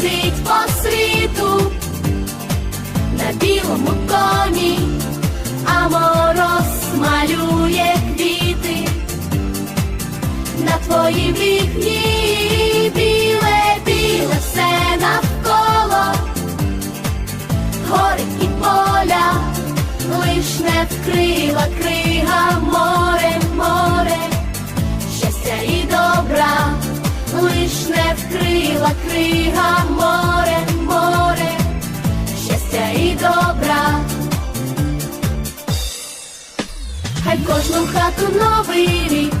летить по світу. На білому коні, а мороз малює квіти. На твоїй вікні, біле, біле все навколо, гори і поля, лиш не вкрила крига море, море, не вкрила крига море, море, щастя і добра. Хай кожну хату новий рік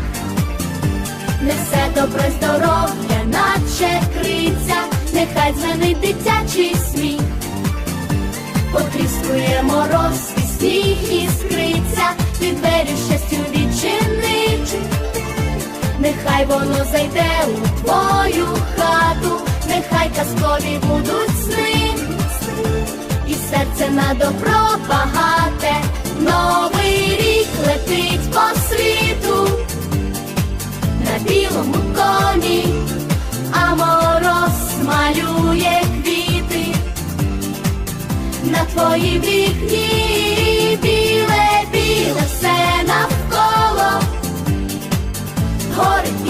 несе добре здоров'я, наче криця, нехай дзвенить дитячий сміх, потріскує мороз і сніг іскриця, від двері щастю нехай воно зайде у твою хату, нехай казкові будуть сни, і серце на добро багате, новий рік летить по світу. На білому коні, а мороз малює квіти. На твоїй вікні, біле, біле все навколо, і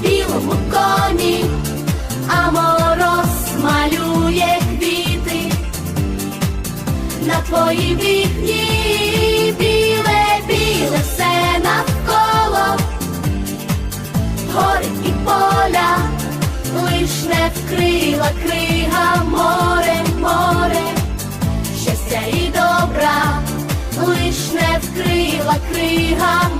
Білому коні, а мороз малює квіти. На твоїй вікні, біле, біле все навколо, гори і поля, лиш не вкрила крига море, море, щастя і добра лиш не вкрила крига